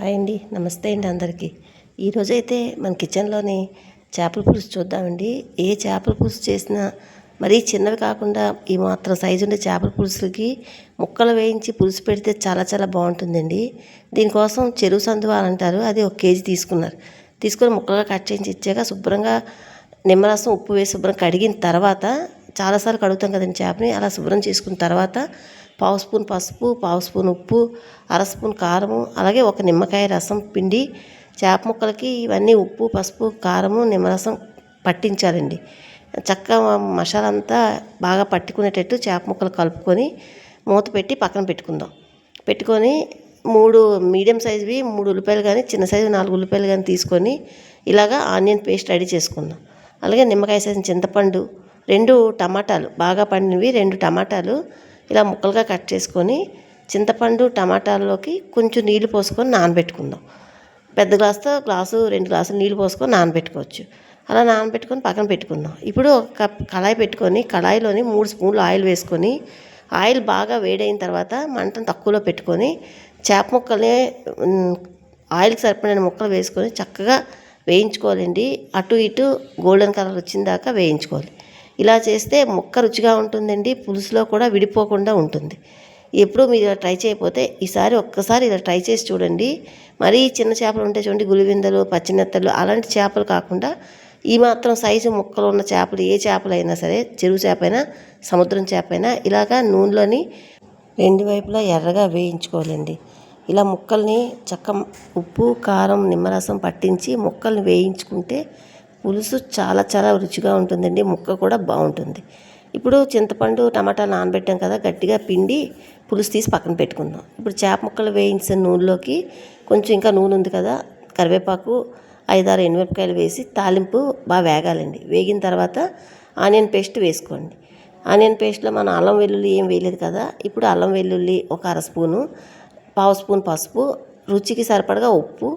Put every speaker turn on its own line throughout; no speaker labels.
Hi అండి. నమస్తే అండి అందరికీ. ఈరోజైతే మన కిచెన్లోని చేపల పులుసు చూద్దామండి. ఏ చేపల పులుసు చేసినా మరీ చిన్నవి కాకుండా ఈ మాత్రం సైజు ఉండే చేపల పులుసులకి ముక్కలు వేయించి పులుసు పెడితే చాలా చాలా బాగుంటుందండి. దీనికోసం చెరువు సందువాలు అంటారు. అది ఒక కేజీ తీసుకున్నారు. తీసుకొని ముక్కలుగా కట్ చేయించి ఇచ్చాక శుభ్రంగా నిమ్మరసం ఉప్పు వేసి శుభ్రం కడిగిన తర్వాత చాలాసార్లు కడుగుతాం కదండి చేపని అలా శుభ్రం చేసుకున్న తర్వాత పావు స్పూన్ పసుపు పావు స్పూన్ ఉప్పు అర స్పూన్ కారము అలాగే ఒక నిమ్మకాయ రసం పిండి చేప ముక్కలకి ఇవన్నీ ఉప్పు పసుపు కారము నిమ్మరసం పట్టించాలండి. చక్కగా మసాలా అంతా బాగా పట్టుకునేటట్టు చేప ముక్కలు కలుపుకొని మూత పెట్టి పక్కన పెట్టుకుందాం. పెట్టుకొని మూడు మీడియం సైజువి మూడు ఉల్లిపాయలు కానీ చిన్న సైజు నాలుగు ఉల్లిపాయలు కానీ తీసుకొని ఇలాగా ఆనియన్ పేస్ట్ రెడీ చేసుకుందాం. అలాగే నిమ్మకాయ సైజు చింతపండు రెండు టమాటాలు బాగా పండినవి రెండు టమాటాలు ఇలా ముక్కలుగా కట్ చేసుకొని చింతపండు టమాటాల్లోకి కొంచెం నీళ్ళు పోసుకొని నానబెట్టుకుందాం. పెద్ద గ్లాస్తో గ్లాసు రెండు గ్లాసులు నీళ్ళు పోసుకొని నానబెట్టుకోవచ్చు. అలా నానబెట్టుకొని పక్కన పెట్టుకుందాం. ఇప్పుడు ఒక కప్ కళాయి పెట్టుకొని కళాయిలోని మూడు స్పూన్లు ఆయిల్ వేసుకొని ఆయిల్ బాగా వేడైన తర్వాత మంటను తక్కువలో పెట్టుకొని చేప ముక్కల్ని ఆయిల్కి సరిపడిన ముక్కలు వేసుకొని చక్కగా వేయించుకోవాలండి. అటు ఇటు గోల్డెన్ కలర్ వచ్చిన దాకా వేయించుకోవాలి. ఇలా చేస్తే ముక్క రుచిగా ఉంటుందండి పులుసులో కూడా విడిపోకుండా ఉంటుంది. ఎప్పుడు మీరు ఇలా ట్రై చేయకపోతే ఈసారి ఒక్కసారి ఇలా ట్రై చేసి చూడండి. మరీ చిన్న చేపలు ఉంటే చూడండి గులివిందలు పచ్చినెత్తలు అలాంటి చేపలు కాకుండా ఈ మాత్రం సైజు ముక్కలు ఉన్న చేపలు ఏ చేపలు అయినా సరే చెరువు చేప అయినా సముద్రం చేప అయినా ఇలాగా నూనెలోని రెండు వైపులా ఎర్రగా వేయించుకోవాలండి. ఇలా ముక్కల్ని చక్క ఉప్పు కారం నిమ్మరసం పట్టించి ముక్కల్ని వేయించుకుంటే పులుసు చాలా చాలా రుచిగా ఉంటుందండి. ముక్క కూడా బాగుంటుంది. ఇప్పుడు చింతపండు టమాటాలు నానబెట్టాం కదా గట్టిగా పిండి పులుసు తీసి పక్కన పెట్టుకుందాం. ఇప్పుడు చేప ముక్కలు వేయించిన నూనెలోకి కొంచెం ఇంకా నూనె ఉంది కదా కరివేపాకు ఐదారు ఎనిమిరపకాయలు వేసి తాలింపు బాగా వేగాలండి. వేగిన తర్వాత ఆనియన్ పేస్ట్ వేసుకోండి. ఆనియన్ పేస్ట్లో మనం అల్లం వెల్లుల్లి ఏం వేయలేదు కదా ఇప్పుడు అల్లం వెల్లుల్లి ఒక అర స్పూను పావు స్పూన్ పసుపు రుచికి సరిపడగా ఉప్పు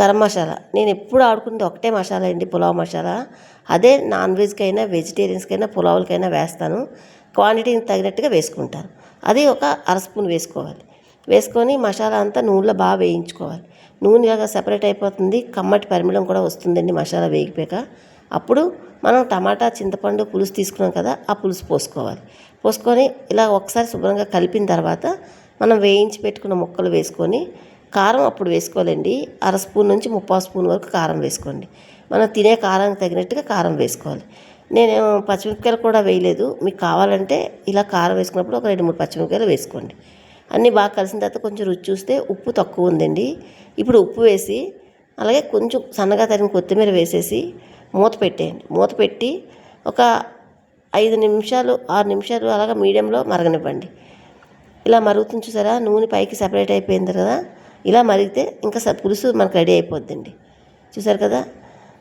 గరం మసాలా. నేను ఎప్పుడు ఆడుకునేది ఒకటే మసాలా అండి పులావ్ మసాలా. అదే నాన్ వెజ్కైనా వెజిటేరియన్స్కైనా పులావులకైనా వేస్తాను. క్వాంటిటీని తగినట్టుగా వేసుకుంటాను. అది ఒక అర స్పూన్ వేసుకోవాలి. వేసుకొని మసాలా అంతా నూనెలో బాగా వేయించుకోవాలి. నూనె ఇలాగా సెపరేట్ అయిపోతుంది కమ్మటి పరిమళం కూడా వస్తుందండి మసాలా వేగిపోయాక. అప్పుడు మనం టమాటా చింతపండు పులుసు తీసుకున్నాం కదా ఆ పులుసు పోసుకోవాలి. పోసుకొని ఇలా ఒకసారి శుభ్రంగా కలిపిన తర్వాత మనం వేయించి పెట్టుకున్న ముక్కలు వేసుకొని కారం అప్పుడు వేసుకోవాలండి. అర స్పూన్ నుంచి ముప్పా స్పూన్ వరకు కారం వేసుకోండి. మనం తినే కారానికి తగినట్టుగా కారం వేసుకోవాలి. నేను పచ్చిమిరపకాయలు కూడా వేయలేదు. మీకు కావాలంటే ఇలా కారం వేసుకున్నప్పుడు ఒక రెండు మూడు పచ్చిమిరపకాయలు వేసుకోండి. అన్నీ బాగా కలిసిన తర్వాత కొంచెం రుచి చూస్తే ఉప్పు తక్కువ ఉందండి. ఇప్పుడు ఉప్పు వేసి అలాగే కొంచెం సన్నగా తరిగిన కొత్తిమీర వేసేసి మూత పెట్టేయండి. మూత పెట్టి ఒక ఐదు నిమిషాలు ఆరు నిమిషాలు అలాగా మీడియంలో మరగనివ్వండి. ఇలా మరుగుతుంది చూసారా? నూనె పైకి సపరేట్ అయిపోయింది కదా? ఇలా మరిగితే ఇంకా పులుసు మనకు రెడీ అయిపోద్దండి. చూసారు కదా?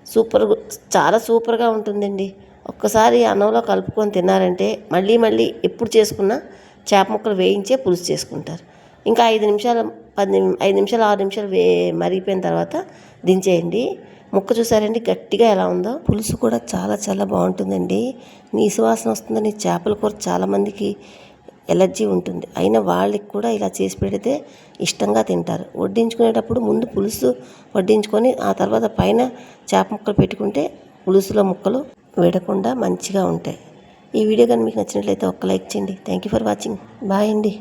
సూపర్ చాలా సూపర్గా ఉంటుందండి. ఒక్కసారి అన్నంలో కలుపుకొని తిన్నారంటే మళ్ళీ మళ్ళీ ఎప్పుడు చేసుకున్నా చేప ముక్కలు వేయించే పులుసు చేసుకుంటారు. ఇంకా ఐదు నిమిషాలు పది ఐదు నిమిషాలు ఆరు నిమిషాలు వే మరిగిపోయిన తర్వాత దించేయండి. ముక్క చూసారండి గట్టిగా ఎలా ఉందో? పులుసు కూడా చాలా చాలా బాగుంటుందండి. నీసు వాసన వస్తుందని చేపల కూర చాలామందికి ఎలర్జీ ఉంటుంది. అయినా వాళ్ళకి కూడా ఇలా చేసి పెడితే ఇష్టంగా తింటారు. వడ్డించుకునేటప్పుడు ముందు పులుసు వడ్డించుకొని ఆ తర్వాత పైన చేప ముక్కలు పెట్టుకుంటే పులుసులో ముక్కలు విడకుండా మంచిగా ఉంటాయి. ఈ వీడియో కానీ మీకు నచ్చినట్లయితే ఒక్క లైక్ చేయండి. Thank you for watching bye అండి.